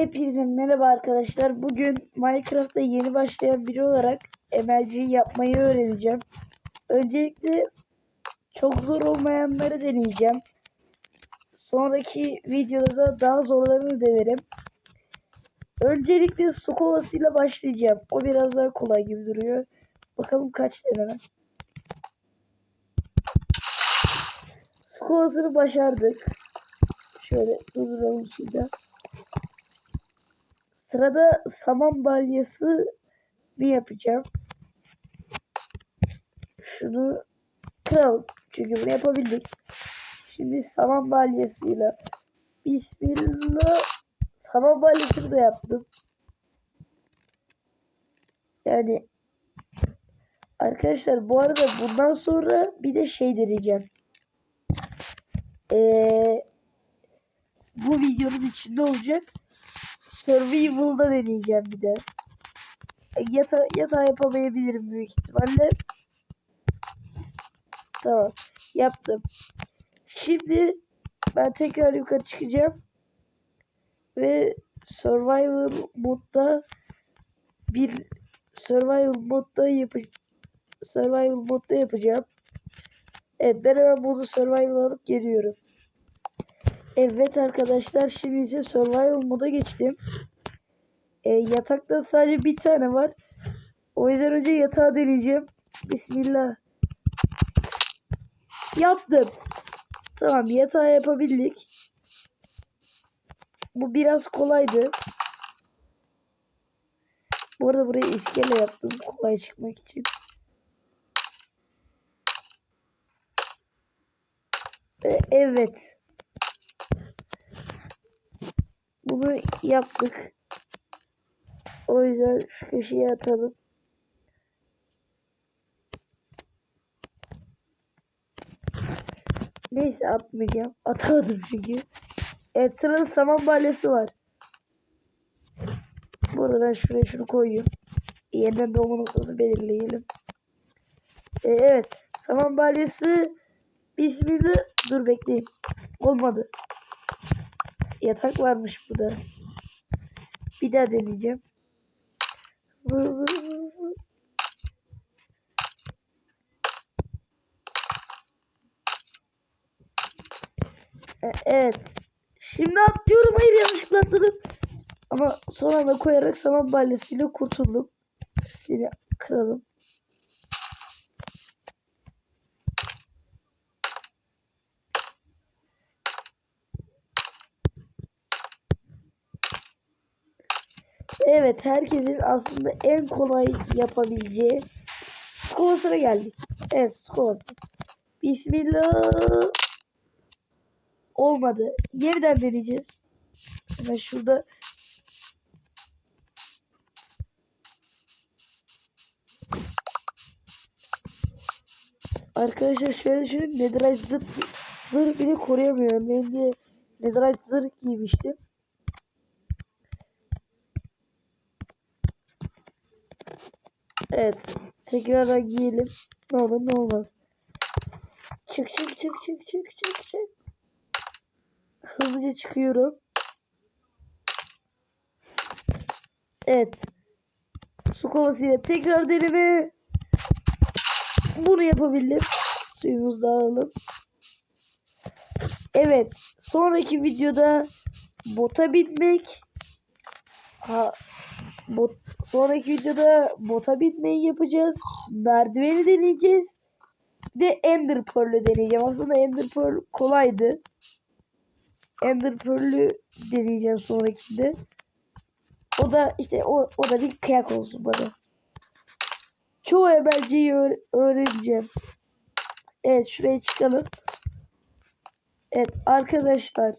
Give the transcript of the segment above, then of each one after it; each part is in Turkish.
Hepinize merhaba arkadaşlar. Bugün Minecraft'ta yeni başlayan biri olarak MLG yapmayı öğreneceğim. Öncelikle çok zor olmayanları deneyeceğim. Sonraki videoda da daha zorlarını denerim. Öncelikle su kovasıyla başlayacağım. O biraz daha kolay gibi duruyor. Bakalım kaç deneme. Su kovasını başardık. Şöyle durduralım şurada. Sırada saman balyası bir yapacağım. Şunu kıralım. Çünkü bunu yapabildik. Şimdi saman balyasıyla Bismillah saman balyasını da yaptım. Yani arkadaşlar bu arada bundan sonra bir de şey deneyeceğim. Ee, bu videonun içinde olacak. Survival'da deneyeceğim bir de. Yata yatağı yapamayabilirim büyük ihtimalle. Tamam. Yaptım. Şimdi ben tekrar yukarı çıkacağım. Ve survival modda bir survival modda yap survival modda yapacağım. Evet ben hemen bunu survival alıp geliyorum. Evet arkadaşlar şimdi ise survival moda geçtim. E, yatakta sadece bir tane var. O yüzden önce yatağı deneyeceğim. Bismillah. Yaptım. Tamam yatağı yapabildik. Bu biraz kolaydı. Bu arada buraya iskele yaptım kolay çıkmak için. E, evet. Bunu yaptık. O yüzden şu köşeye atalım. Neyse atmayacağım. Atamadım çünkü. Evet sırada saman balyası var. Burada ben şuraya şunu koyayım. Yeniden doğma noktası belirleyelim. Ee, evet. Saman balyası Bismillah. Dur bekleyin. Olmadı. Yatak varmış burada. Bir daha deneyeceğim. Zır zır zır zır. E, evet. Şimdi atlıyorum. Hayır yanlışlıkla atladım. Ama son anda koyarak saman balyasıyla kurtuldum. Seni kıralım. Evet herkesin aslında en kolay yapabileceği skovasına geldik. Evet skovası. Bismillah. Olmadı. Yeniden deneyeceğiz. Hemen şurada Arkadaşlar şöyle düşünün Netherite zırh, zırh bile koruyamıyorum. Ben de Netherite zırh giymiştim. Evet. Tekrardan giyelim. Ne olur ne olmaz. Çık çık çık çık çık çık çık. Hızlıca çıkıyorum. Evet. Su kovasıyla tekrar deneme. Bunu yapabildim. Suyumuzu da alalım. Evet. Sonraki videoda bota binmek. Ha, bot, sonraki videoda bota binmeyi yapacağız. Merdiveni deneyeceğiz. Bir de Ender Pearl'ü deneyeceğim. Aslında Ender Pearl kolaydı. Ender Pearl'ü deneyeceğim sonrakinde. O da işte o, o da bir kıyak olsun bana. Çoğu emelciyi öğreneceğim. Evet şuraya çıkalım. Evet arkadaşlar.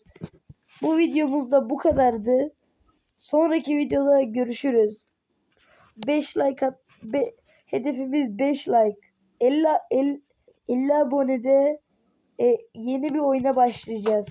Bu videomuzda bu kadardı. Sonraki videoda görüşürüz. 5 like at be, hedefimiz 5 like. 50 50, 50 abonede e, yeni bir oyuna başlayacağız.